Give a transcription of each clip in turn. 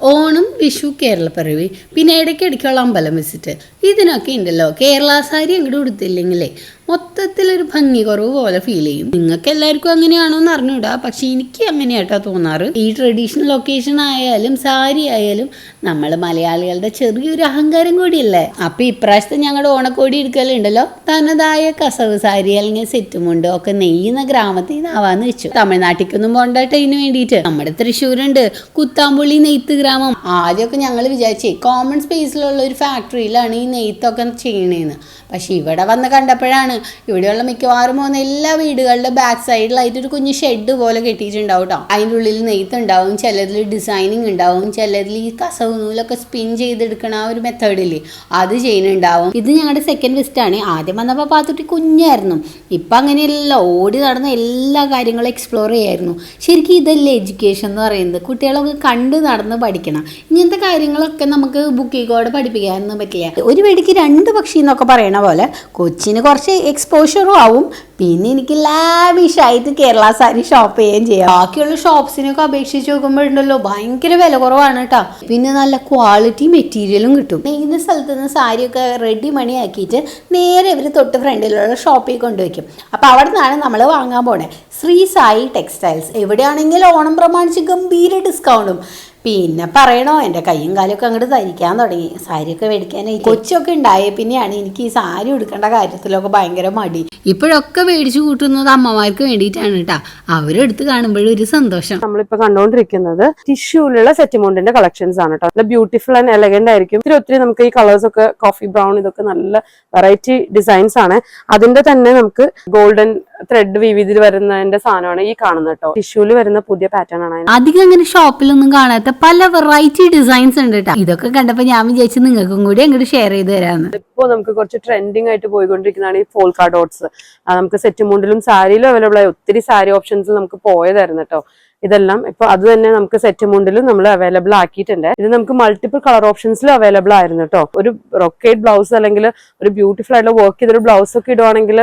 ഓണം വിഷു കേരളപ്പിറവി പിന്നെ ഇടയ്ക്കിടയ്ക്കുള്ള അമ്പലം വിസിറ്റ് ഇതിനൊക്കെ ഉണ്ടല്ലോ കേരള സാരി അങ്ങോട്ട് കൊടുത്തില്ലെങ്കിലേ മൊത്തത്തിലൊരു ഭംഗി കുറവ് പോലെ ഫീൽ ചെയ്യും. നിങ്ങൾക്ക് എല്ലാവർക്കും അങ്ങനെയാണോ എന്ന് അറിഞ്ഞൂടാ. പക്ഷെ എനിക്ക് അങ്ങനെയായിട്ടാ തോന്നാറ്. ഈ ട്രഡീഷണൽ ലൊക്കേഷൻ ആയാലും സാരി ആയാലും നമ്മൾ മലയാളികളുടെ ചെറിയൊരു അഹങ്കാരം കൂടിയല്ലേ? അപ്പൊ ഇപ്രാവശ്യത്തെ ഞങ്ങളുടെ ഓണക്കോടി എടുക്കലുണ്ടല്ലോ തനതായ കസവ് സാരി അല്ലെങ്കിൽ സെറ്റുമുണ്ട് ഒക്കെ നെയ്യുന്ന ഗ്രാമത്തിൽ നിന്നാവാന്ന് വെച്ചു. തമിഴ്നാട്ടിക്കൊന്നും പോണ്ടാട്ടെ ഇതിന് വേണ്ടിയിട്ട്. നമ്മുടെ തൃശ്ശൂരുണ്ട്. കുത്താമ്പുള്ളി നെയ്ത്ത് ഗ്രാമം. ആദ്യമൊക്കെ ഞങ്ങൾ വിചാരിച്ചേ കോമൺ സ്പേസിലുള്ള ഒരു ഫാക്ടറിയിലാണ് ഈ നെയ്ത്തൊക്കെ ചെയ്യണേന്ന്. പക്ഷെ ഇവിടെ വന്ന് കണ്ടപ്പോഴാണ് ഇവിടെയുള്ള മിക്കവാറും പോകുന്ന എല്ലാ വീടുകളുടെ ബാക്ക് സൈഡിലായിട്ട് ഒരു കുഞ്ഞ് ഷെഡ് പോലെ കെട്ടിയിട്ടുണ്ടാവും കേട്ടോ അതിന്റെ ഉള്ളിൽ നെയ്ത്ത് ഉണ്ടാവും ചിലതിൽ ഡിസൈനിങ് ഉണ്ടാവും ചിലതിൽ ഈ കസവ് നൂലൊക്കെ സ്പിൻ ചെയ്തെടുക്കണ ആ ഒരു മെത്തേഡില്ലേ അത് ചെയ്യുന്നുണ്ടാവും. ഇത് ഞങ്ങളുടെ സെക്കൻഡ് വിസ്റ്റ് ആണ്. ആദ്യം വന്നപ്പോൾ പാത്തുട്ടി കുഞ്ഞായിരുന്നു. ഇപ്പം അങ്ങനെയല്ല ഓടി നടന്ന എല്ലാ കാര്യങ്ങളും എക്സ്പ്ലോർ ചെയ്യായിരുന്നു. ശരിക്കും ഇതല്ലേ എഡ്യൂക്കേഷൻ എന്ന് പറയുന്നത്? കുട്ടികളൊക്കെ കണ്ട് നടന്ന് പഠിക്കണം. ഇങ്ങനത്തെ കാര്യങ്ങളൊക്കെ നമുക്ക് ബുക്കിൽ കൂടെ പഠിപ്പിക്കാനൊന്നും പറ്റില്ല. ഒരു വെടിക്ക് രണ്ട് പക്ഷി എന്നൊക്കെ പറയണ പോലെ കൊച്ചിന് കുറച്ച് എക്സ്പോഷറും ആവും. പിന്നെ എനിക്ക് ലാവിഷായിട്ട് കേരള സാരി ഷോപ്പ് ചെയ്യുകയും ചെയ്യാം ബാക്കിയുള്ള ഷോപ്സിനൊക്കെ അപേക്ഷിച്ച് നോക്കുമ്പോഴുണ്ടല്ലോ ഭയങ്കര വില കുറവാണ് കേട്ടോ പിന്നെ നല്ല ക്വാളിറ്റി മെറ്റീരിയലും കിട്ടും. നെയ്യുന്ന സ്ഥലത്ത് നിന്ന് സാരിയൊക്കെ റെഡി മണി ആക്കിയിട്ട് നേരെ ഇവർ തൊട്ട് ഫ്രണ്ടിലുള്ള ഷോപ്പിൽ കൊണ്ടുവയ്ക്കും. അപ്പോൾ അവിടെ നിന്നാണ് നമ്മൾ വാങ്ങാൻ പോണേ. ശ്രീ സായി ടെക്സ്റ്റൈൽസ്. എവിടെയാണെങ്കിൽ ഓണം പ്രമാണിച്ച് ഗംഭീര ഡിസ്കൗണ്ടും പിന്നെ പറയണോ എന്റെ കയ്യും കാലൊക്കെ അങ്ങോട്ട് ധരിക്കാൻ തുടങ്ങി. സാരിയൊക്കെ മേടിക്കാനായി കൊച്ചൊക്കെ ഉണ്ടായ പിന്നെയാണ് എനിക്ക് ഈ സാരി ഉടുക്കേണ്ട കാര്യത്തിലൊക്കെ ഭയങ്കര മടി. ഇപ്പോഴൊക്കെ മേടിച്ചു കൂട്ടുന്നത് അമ്മമാർക്ക് വേണ്ടിയിട്ടാണ് കേട്ടാ. അവരെടുത്ത് കാണുമ്പോഴും ഒരു സന്തോഷം. നമ്മളിപ്പോ കണ്ടുകൊണ്ടിരിക്കുന്നത് ടിഷ്യൂലുള്ള സെറ്റിമോണ്ടിന്റെ കളക്ഷൻസ് ആണ് കേട്ടോ നല്ല ബ്യൂട്ടിഫുൾ ആൻഡ് എലഗന്റ് ആയിരിക്കും. ഒത്തിരി ഒത്തിരി നമുക്ക് ഈ കളേഴ്സ് ഒക്കെ കോഫി ബ്രൗൺ ഇതൊക്കെ നല്ല വെറൈറ്റി ഡിസൈൻസ് ആണ്. അതിന്റെ തന്നെ നമുക്ക് ഗോൾഡൻ ത്രെഡ് വിവിധ വരുന്നതിന്റെ സാധനമാണ് ഈ കാണുന്നത് കേട്ടോ ടിഷ്യൂൽ വരുന്ന പുതിയ പാറ്റേൺ ആണ് അധികം അങ്ങനെ ഷോപ്പിലൊന്നും കാണാത്ത പല വെറൈറ്റി ഡിസൈൻസ് ഉണ്ട് കേട്ടോ ഇതൊക്കെ കണ്ടപ്പോൾ ഞാൻ വിചാരിച്ചു നിങ്ങൾക്കും കൂടി അങ്ങോട്ട് ഷെയർ ചെയ്ത് തരാമെന്ന് ഇപ്പോ നമുക്ക് കുറച്ച് ട്രെൻഡിങ് ആയിട്ട് പോയിക്കൊണ്ടിരിക്കുന്നതാണ് ഈ ഫോൾക്കാ ഡോട്ട്സ് നമുക്ക് സെറ്റ് മുണ്ടിലും സാരിയിലും അവൈലബിൾ ആയി ഒത്തിരി സാരി ഓപ്ഷൻസ് നമുക്ക് പോയതായിരുന്നു കേട്ടോ ഇതെല്ലാം ഇപ്പൊ അത് തന്നെ നമുക്ക് സെറ്റ് മുണ്ടിലും നമ്മൾ അവൈലബിൾ ആക്കിയിട്ടുണ്ട്. ഇത് നമുക്ക് മൾട്ടിപ്പിൾ കളർ ഓപ്ഷൻസിലും അവൈലബിൾ ആയിരുന്നു കേട്ടോ ഒരു റൊക്കേറ്റ് ബ്ലൗസ് അല്ലെങ്കിൽ ഒരു ബ്യൂട്ടിഫുൾ ആയിട്ടുള്ള വർക്ക് ചെയ്തൊരു ബ്ലൗസ് ഒക്കെ ഇടുവാണെങ്കിൽ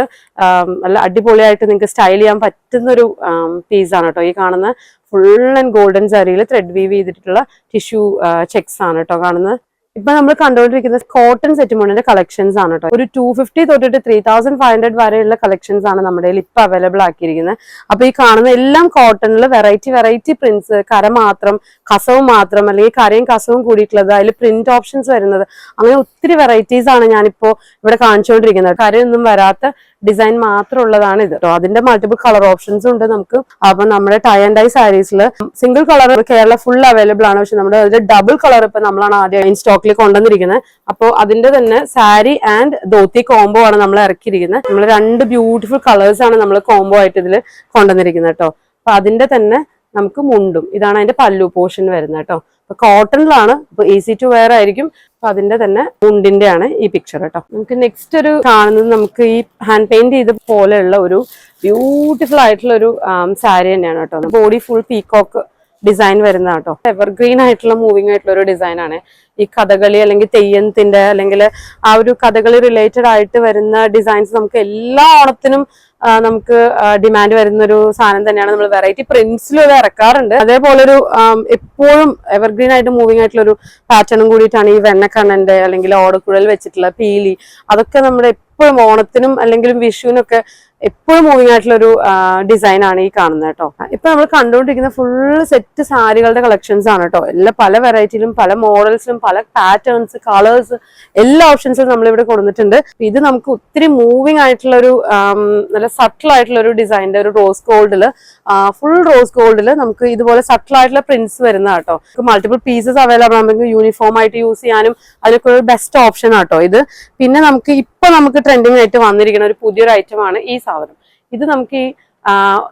നല്ല അടിപൊളിയായിട്ട് നിങ്ങൾക്ക് സ്റ്റൈൽ ചെയ്യാൻ പറ്റുന്ന ഒരു പീസാണ് കേട്ടോ ഈ കാണുന്ന ഫുൾ ആൻഡ് ഗോൾഡൻ സാരിയിൽ ത്രെഡ് വീവ് ചെയ്തിട്ടുള്ള ടിഷ്യൂ ചെക്സ് ആണ് കേട്ടോ കാണുന്നത്. ഇപ്പൊ നമ്മൾ കണ്ടുകൊണ്ടിരിക്കുന്നത് കോട്ടൺ സെറ്റുമോണിന്റെ കളക്ഷൻസ് ആണ് കേട്ടോ ഒരു ടു ഫിഫ്റ്റി തൊട്ടിട്ട് ത്രീ തൗസൻഡ് ഫൈവ് ഹൺഡ്രഡ് വരെയുള്ള കളക്ഷൻസ് ആണ് നമ്മുടെ ഇപ്പൊ അവൈലബിൾ ആക്കിയിരിക്കുന്നത്. അപ്പൊ ഈ കാണുന്ന എല്ലാം കോട്ടണിൽ വെറൈറ്റി വെറൈറ്റി പ്രിന്റ്സ് കര മാത്രം കസവും മാത്രം അല്ലെങ്കിൽ കരയും കസവും കൂടിയിട്ടുള്ളത് അതിൽ പ്രിന്റ് ഓപ്ഷൻസ് വരുന്നത്. അങ്ങനെ ഒത്തിരി വെറൈറ്റീസ് ആണ് ഞാനിപ്പോ ഇവിടെ കാണിച്ചുകൊണ്ടിരിക്കുന്നത് കരയൊന്നും വരാത്ത ഡിസൈൻ മാത്രം ഉള്ളതാണ് ഇത് കേട്ടോ അതിന്റെ മൾട്ടിപ്പിൾ കളർ ഓപ്ഷൻസ് ഉണ്ട് നമുക്ക്. അപ്പൊ നമ്മുടെ tie and dye സാരീസിൽ single colour Kerala full available ആണ്. പക്ഷെ നമ്മുടെ അതിൽ ഡബിൾ കളർ ഇപ്പൊ നമ്മളാണ് ആദ്യം സ്റ്റോക്കിൽ കൊണ്ടുവന്നിരിക്കുന്നത്. അപ്പോൾ അതിന്റെ തന്നെ സാരി ആൻഡ് ധോത്തി കോംബോ ആണ് നമ്മൾ ഇറക്കിയിരിക്കുന്നത്. നമ്മൾ രണ്ട് ബ്യൂട്ടിഫുൾ കളേഴ്സ് ആണ് നമ്മൾ കോംബോ ആയിട്ട് ഇതിൽ കൊണ്ടുവന്നിരിക്കുന്നത് കേട്ടോ അപ്പൊ അതിന്റെ തന്നെ നമുക്ക് മുണ്ടും. ഇതാണ് അതിന്റെ പല്ലു പോർഷൻ വരുന്നത് കേട്ടോ അപ്പൊ കോട്ടണിലാണ് ഇപ്പൊ ഈസി ടു വെയർ ആയിരിക്കും. അപ്പൊ അതിന്റെ തന്നെ മുണ്ടിന്റെ ആണ് ഈ പിക്ചർ കേട്ടോ. നമുക്ക് നെക്സ്റ്റ് ഒരു കാണുന്നത് നമുക്ക് ഈ ഹാൻഡ് പെയിന്റ് ചെയ്ത പോലെയുള്ള ഒരു ബ്യൂട്ടിഫുൾ ആയിട്ടുള്ള ഒരു സാരി തന്നെയാണ് കേട്ടോ. ബോഡി ഫുൾ പീകോക്ക് ഡിസൈൻ വരുന്ന കേട്ടോ എവർഗ്രീൻ ആയിട്ടുള്ള മൂവിങ് ആയിട്ടുള്ള ഒരു ഡിസൈൻ ആണ്. ഈ കഥകളി അല്ലെങ്കിൽ തെയ്യത്തിന്റെ അല്ലെങ്കിൽ ആ ഒരു കഥകളി റിലേറ്റഡ് ആയിട്ട് വരുന്ന ഡിസൈൻസ് നമുക്ക് എല്ലാ ഓണത്തിനും നമുക്ക് ഡിമാൻഡ് വരുന്ന ഒരു സാധനം തന്നെയാണ് നമ്മൾ വെറൈറ്റി പ്രിന്റ്സിലും ഇത് ഇറക്കാറുണ്ട്. അതേപോലെ ഒരു എപ്പോഴും എവർഗ്രീൻ ആയിട്ട് മൂവിങ് ആയിട്ടുള്ള ഒരു പാറ്റേണും കൂടിയിട്ടാണ് ഈ വെണ്ണക്കണ്ണന്റെ അല്ലെങ്കിൽ ഓടക്കുഴൽ വെച്ചിട്ടുള്ള പീലി. അതൊക്കെ നമ്മുടെ എപ്പോഴും ഓണത്തിനും അല്ലെങ്കിലും വിഷുവിനൊക്കെ എപ്പോഴും മൂവിങ് ആയിട്ടുള്ള ഒരു ഡിസൈൻ ആണ് ഈ കാണുന്നത് കേട്ടോ. ഇപ്പൊ നമ്മൾ കണ്ടുകൊണ്ടിരിക്കുന്ന ഫുൾ സെറ്റ് സാരികളുടെ കളക്ഷൻസ് ആണ് കേട്ടോ. എല്ലാ പല വെറൈറ്റിയിലും പല മോഡൽസിലും പല പാറ്റേൺസ് കളേഴ്സ് എല്ലാ ഓപ്ഷൻസും നമ്മൾ ഇവിടെ കൊടുത്തിട്ടുണ്ട്. ഇത് നമുക്ക് ഒത്തിരി മൂവിങ് ആയിട്ടുള്ള ഒരു നല്ല സട്ടിൽ ആയിട്ടുള്ള ഒരു ഡിസൈനിന്റെ ഒരു റോസ് ഗോൾഡിൽ ഫുൾ റോസ് ഗോൾഡിൽ നമുക്ക് ഇതുപോലെ സട്ടിൽ ആയിട്ടുള്ള പ്രിന്റ്സ് വരുന്ന കേട്ടോ. മൾട്ടിപ്പിൾ പീസസ് അവൈലബിൾ ആകുമ്പോൾ യൂണിഫോം ആയിട്ട് യൂസ് ചെയ്യാനും അതിലൊക്കെ ഒരു ബെസ്റ്റ് ഓപ്ഷൻ ആട്ടോ ഇത്. പിന്നെ നമുക്ക് ഇപ്പൊ നമുക്ക് ട്രെൻഡിങ് ആയിട്ട് വന്നിരിക്കുന്ന ഒരു പുതിയൊരു ഐറ്റം ആണ് ഈ സാധനം. ഇത് നമുക്ക് ഈ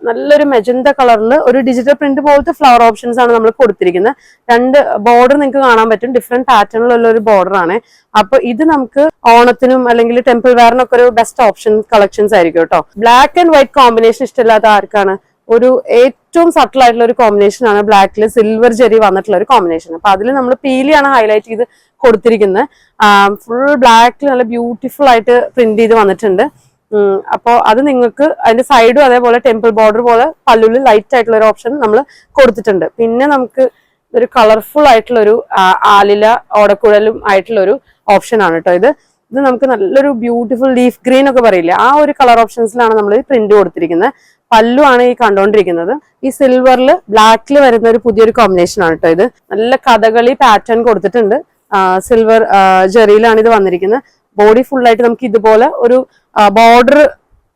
നല്ലൊരു മെജന്ത കളറിൽ ഒരു ഡിജിറ്റൽ പ്രിന്റ് പോലത്തെ ഫ്ലവർ ഓപ്ഷൻസ് ആണ് നമ്മൾ കൊടുത്തിരിക്കുന്നത്. രണ്ട് ബോർഡർ നിങ്ങൾക്ക് കാണാൻ പറ്റും. ഡിഫറെന്റ് പാറ്റേണിലുള്ള ഒരു ബോർഡർ ആണ്. അപ്പൊ ഇത് നമുക്ക് ഓണത്തിനും അല്ലെങ്കിൽ ടെമ്പിൾ വെയറിനൊക്കെ ഒരു ബെസ്റ്റ് ഓപ്ഷൻ കളക്ഷൻസ് ആയിരിക്കും കേട്ടോ. ബ്ലാക്ക് ആൻഡ് വൈറ്റ് കോമ്പിനേഷൻ ഇഷ്ടമില്ലാത്ത ആർക്കാണ്? ഒരു ഏറ്റവും സട്ടിൽ ആയിട്ടുള്ള ഒരു കോമ്പിനേഷൻ ആണ് ബ്ലാക്കിൽ സിൽവർ ജെറി വന്നിട്ടുള്ള ഒരു കോമ്പിനേഷൻ അപ്പൊ അതിൽ നമ്മൾ പീലിയാണ് ഹൈലൈറ്റ് ചെയ്ത് കൊടുത്തിരിക്കുന്നത്. ഫുൾ ബ്ലാക്കിൽ നല്ല ബ്യൂട്ടിഫുൾ ആയിട്ട് പ്രിന്റ് ചെയ്ത് വന്നിട്ടുണ്ട്. അപ്പോൾ അത് നിങ്ങൾക്ക് അതിന്റെ സൈഡും അതേപോലെ ടെമ്പിൾ ബോർഡർ പോലെ പല്ലുള്ളിൽ ലൈറ്റ് ആയിട്ടുള്ള ഒരു ഓപ്ഷൻ നമ്മൾ കൊടുത്തിട്ടുണ്ട്. പിന്നെ നമുക്ക് ഒരു കളർഫുൾ ആയിട്ടുള്ള ഒരു ആലില ഓടക്കുഴലും ആയിട്ടുള്ള ഒരു ഓപ്ഷൻ ആണ് കേട്ടോ ഇത്. ഇത് നമുക്ക് നല്ലൊരു ബ്യൂട്ടിഫുൾ ലീഫ് ഗ്രീൻ ഒക്കെ പറയില്ലേ ആ ഒരു കളർ ഓപ്ഷൻസിലാണ് നമ്മൾ പ്രിന്റ് കൊടുത്തിരിക്കുന്നത് പല്ലു ആണ് ഈ കണ്ടുകൊണ്ടിരിക്കുന്നത് ഈ സിൽവറിൽ ബ്ലാക്കിൽ വരുന്ന ഒരു പുതിയൊരു കോമ്പിനേഷൻ ആണ് കേട്ടോ ഇത്. നല്ല കഥകളി പാറ്റേൺ കൊടുത്തിട്ടുണ്ട്. സിൽവർ ജെറിയിലാണ് ഇത് വന്നിരിക്കുന്നത് ബോഡി ഫുൾ ആയിട്ട് നമുക്ക് ഇതുപോലെ ഒരു ബോർഡർ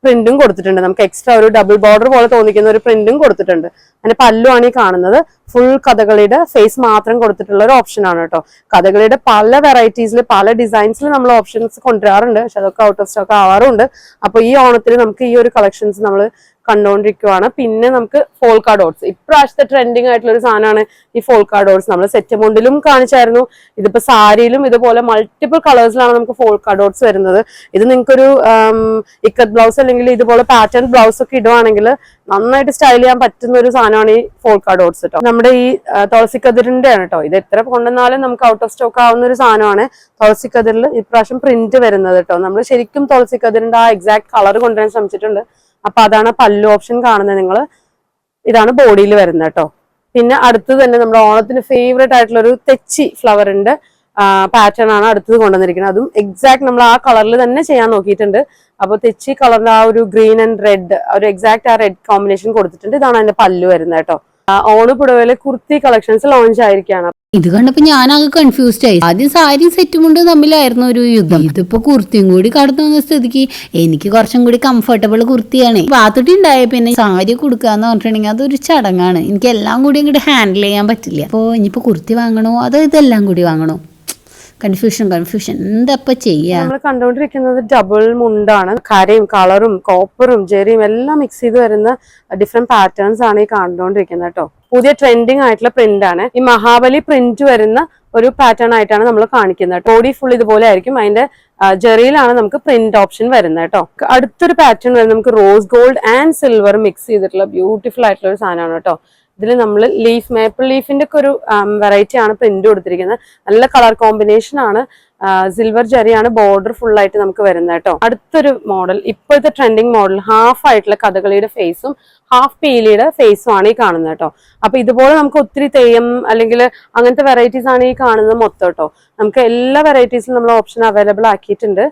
പ്രിന്റും കൊടുത്തിട്ടുണ്ട്. നമുക്ക് എക്സ്ട്രാ ഒരു ഡബിൾ ബോർഡർ പോലെ തോന്നിക്കുന്ന ഒരു പ്രിന്റും കൊടുത്തിട്ടുണ്ട്. അതിന്റെ പല്ലുമാണ് ഈ കാണുന്നത്. ഫുൾ കഥകളിയുടെ ഫേസ് മാത്രം കൊടുത്തിട്ടുള്ള ഒരു ഓപ്ഷൻ ആണ് കേട്ടോ. കഥകളിയുടെ പല വെറൈറ്റീസിൽ പല ഡിസൈൻസിൽ നമ്മൾ ഓപ്ഷൻസ് കൊണ്ടുവരാറുണ്ട്. പക്ഷെ അതൊക്കെ ഔട്ട് ഓഫ് സ്റ്റോക്ക് ആവാറുണ്ട്. അപ്പൊ ഈ ഓണത്തിന് നമുക്ക് ഈ ഒരു കളക്ഷൻസ് നമ്മൾ കണ്ടുകൊണ്ടിരിക്കുവാണ് പിന്നെ നമുക്ക് ഫോൾക്കാ ഡോട്ട്സ് ഇപ്രാവശ്യത്തെ ട്രെൻഡിങ് ആയിട്ടുള്ള ഒരു സാധനമാണ് ഈ ഫോൾക്കാ ഡോട്ട്സ് നമ്മൾ സെറ്റ് മുണ്ടിലും കാണിച്ചായിരുന്നു. ഇതിപ്പോ സാരിയിലും ഇതുപോലെ മൾട്ടിപ്പിൾ കളേഴ്സിലാണ് നമുക്ക് ഫോൾക്കാ ഡോട്ട്സ് വരുന്നത്. ഇത് നിങ്ങൾക്കൊരു ഇക്കത്ത് ബ്ലൗസ് അല്ലെങ്കിൽ ഇതുപോലെ പാറ്റേൺ ബ്ലൗസ് ഒക്കെ ഇടുവാണെങ്കിൽ നന്നായിട്ട് സ്റ്റൈൽ ചെയ്യാൻ പറ്റുന്ന ഒരു സാധനമാണ് ഈ ഫോൾക്കാ ഡോട്ട്സ് കേട്ടോ നമ്മുടെ ഈ തുളസിക്കതിരിന്റെ ആണ് കേട്ടോ ഇത് എത്ര കൊണ്ടുവന്നാലും നമുക്ക് ഔട്ട് ഓഫ് സ്റ്റോക്ക് ആവുന്ന ഒരു സാധനമാണ് തുളസിക്കതിരിൽ ഇപ്രാവശ്യം പ്രിന്റ് വരുന്നത് കേട്ടോ നമ്മൾ ശരിക്കും തുളസിക്കതിരിന്റെ ആ എക്സാക്ട് കളർ കൊണ്ടുവരാൻ ശ്രമിച്ചിട്ടുണ്ട്. അപ്പൊ അതാണ് പല്ലു ഓപ്ഷൻ കാണുന്നത് നിങ്ങൾ ഇതാണ് ബോഡിയിൽ വരുന്നത് കേട്ടോ. പിന്നെ അടുത്തത് തന്നെ നമ്മുടെ ഓണത്തിന് ഫേവറേറ്റ് ആയിട്ടുള്ള ഒരു തെച്ചി ഫ്ലവറിന്റെ പാറ്റേൺ ആണ് അടുത്തത് കൊണ്ടുവന്നിരിക്കുന്നത്. അതും എക്സാക്ട് നമ്മൾ ആ കളറിൽ തന്നെ ചെയ്യാൻ നോക്കിയിട്ടുണ്ട്. അപ്പൊ തെച്ചി കളറിന്റെ ആ ഒരു ഗ്രീൻ ആൻഡ് റെഡ് ഒരു എക്സാക്ട് ആ റെഡ് കോമ്പിനേഷൻ കൊടുത്തിട്ടുണ്ട്. ഇതാണ് അതിന്റെ പല്ലു വരുന്നത് കേട്ടോ. ഓണപ്പുടവയിലെ കുർത്തി കളക്ഷൻസ് ലോഞ്ച് ആയിരിക്കുകയാണ് ഇത് കണ്ടപ്പോ ഞാനാകെ കൺഫ്യൂസ്ഡ് ആയി. ആദ്യം സാരി സെറ്റും കൊണ്ട് തമ്മിലായിരുന്നു ഒരു യുദ്ധം. ഇതിപ്പോ കുർത്തിയും കൂടി കടന്നു വന്ന സ്ഥിതിക്ക് എനിക്ക് കുറച്ചും കൂടി കംഫർട്ടബിൾ കുർത്തിയാണ്. പാത്തുട്ടി ഉണ്ടായ പിന്നെ സാരി കൊടുക്കാന്ന് പറഞ്ഞിട്ടുണ്ടെങ്കിൽ അതൊരു ചടങ്ങാണ്. എനിക്ക് എല്ലാം കൂടി അങ്ങോട്ട് ഹാൻഡിൽ ചെയ്യാൻ പറ്റില്ല. അപ്പോൾ ഇനിയിപ്പോ കുർത്തി വാങ്ങണോ അതോ ഇതെല്ലാം കൂടി വാങ്ങണോ? കൺഫ്യൂഷൻ കൺഫ്യൂഷൻ എന്തപ്പോ ചെയ്യാ? നമ്മൾ കണ്ടുകൊണ്ടിരിക്കുന്നത് ഡബിൾ മുണ്ടാണ്. കരയും കളറും കോപ്പറും ജെറിയും എല്ലാം മിക്സ് ചെയ്ത് വരുന്ന ഡിഫറെന്റ് പാറ്റേൺസ് ആണ് ഈ കണ്ടുകൊണ്ടിരിക്കുന്നത് കേട്ടോ. പുതിയ ട്രെൻഡിങ് ആയിട്ടുള്ള പ്രിന്റ് ആണ്. ഈ മഹാബലി പ്രിന്റ് വരുന്ന ഒരു പാറ്റേൺ ആയിട്ടാണ് നമ്മൾ കാണിക്കുന്നത് ബോഡി ഫുൾ ഇതുപോലെ ആയിരിക്കും. അതിന്റെ ജെറിയിലാണ് നമുക്ക് പ്രിന്റ് ഓപ്ഷൻ വരുന്നത് കേട്ടോ. അടുത്തൊരു പാറ്റേൺ വരുന്നത് നമുക്ക് rose gold and silver mix ചെയ്തിട്ടുള്ള ബ്യൂട്ടിഫുൾ ആയിട്ടുള്ള ഒരു സാധനമാണ് കേട്ടോ. ഇതിൽ നമ്മൾ ലീഫ് മേപ്പിൾ ലീഫിന്റെ ഒക്കെ ഒരു വെറൈറ്റി ആണ് പ്രിന്റ് കൊടുത്തിരിക്കുന്നത്. നല്ല കളർ കോമ്പിനേഷൻ ആണ്. സിൽവർ ജരിയാണ് ബോർഡർ ഫുൾ ആയിട്ട് നമുക്ക് വരുന്നത് കേട്ടോ. അടുത്തൊരു മോഡൽ ഇപ്പോഴത്തെ ട്രെൻഡിങ് മോഡൽ ഹാഫ് ആയിട്ടുള്ള കഥകളിയുടെ ഫേസും ഹാഫ് പീലിയുടെ ഫേസും ആണ് ഈ കാണുന്നത് കേട്ടോ. അപ്പൊ ഇതുപോലെ നമുക്ക് ഒത്തിരി തെയ്യം അല്ലെങ്കിൽ അങ്ങനത്തെ വെറൈറ്റീസ് ആണ് ഈ കാണുന്നത് മൊത്തം കേട്ടോ. നമുക്ക് എല്ലാ വെറൈറ്റീസും നമ്മൾ ഓപ്ഷൻ അവൈലബിൾ ആക്കിയിട്ടുണ്ട്.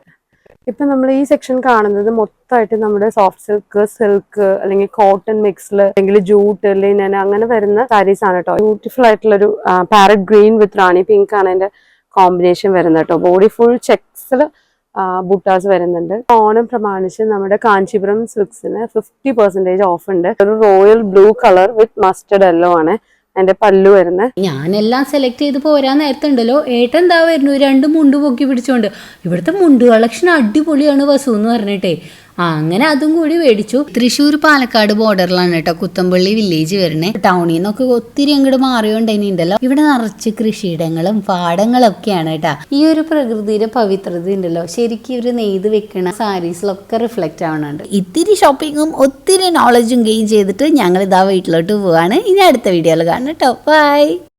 ഇപ്പൊ നമ്മൾ ഈ സെക്ഷൻ കാണുന്നത് മൊത്തമായിട്ട് നമ്മുടെ സോഫ്റ്റ് സിൽക്ക് സിൽക്ക് അല്ലെങ്കിൽ കോട്ടൺ മിക്സിൽ അല്ലെങ്കിൽ ജൂട്ട് ലിനൻ അങ്ങനെ വരുന്ന സാരീസ് ആണ് കേട്ടോ ബ്യൂട്ടിഫുൾ ആയിട്ടുള്ള ഒരു parrot green with rani pink ആണ് അതിന്റെ കോമ്പിനേഷൻ വരുന്നത് കേട്ടോ ബോഡി ഫുൾ ചെക്സിൽ ബുട്ടാസ് വരുന്നുണ്ട്. ഓണം പ്രമാണിച്ച് നമ്മുടെ കാഞ്ചീപുരം സിൽക്സിന് ഫിഫ്റ്റി പെർസെന്റേജ് ഓഫ് ഉണ്ട്. ഒരു royal blue colour with mustard yellow ആണ്. അതിന്റെ പല്ലു വരുന്നത് ഞാനെല്ലാം സെലക്ട് ചെയ്ത് പോരാൻ നേരത്തുണ്ടല്ലോ. ഏട്ടൻ എന്താ വരുന്നു. രണ്ട് മുണ്ട് പൊക്കി പിടിച്ചോണ്ട്. ഇവിടുത്തെ മുണ്ട് കളക്ഷൻ അടിപൊളിയാണ് വസു എന്ന് പറഞ്ഞിട്ടേ. ആ, അങ്ങനെ അതും കൂടി മേടിച്ചു. തൃശ്ശൂർ പാലക്കാട് ബോർഡറിലാണ് കേട്ടോ കുത്തമ്പള്ളി വില്ലേജ് വരണേ ടൗണിൽ നിന്നൊക്കെ ഒത്തിരി അങ്ങോട്ട് മാറിയോണ്ടല്ലോ ഇവിടെ നിറച്ച് കൃഷിയിടങ്ങളും പാടങ്ങളും ഒക്കെയാണ് കേട്ടാ. ഈ ഒരു പ്രകൃതിയുടെ പവിത്രത ഉണ്ടല്ലോ ശരിക്കും ഇവർ നെയ്ത് വെക്കണ സാരീസിലൊക്കെ റിഫ്ലക്റ്റ് ആവണുണ്ട്. ഇത്തിരി ഷോപ്പിങ്ങും ഒത്തിരി നോളജും ഗെയിൻ ചെയ്തിട്ട് ഞങ്ങൾ ഇതാ വീട്ടിലോട്ട് പോവാണ്. ഇനി അടുത്ത വീഡിയോയിൽ കാണാം കേട്ടോ. ബൈ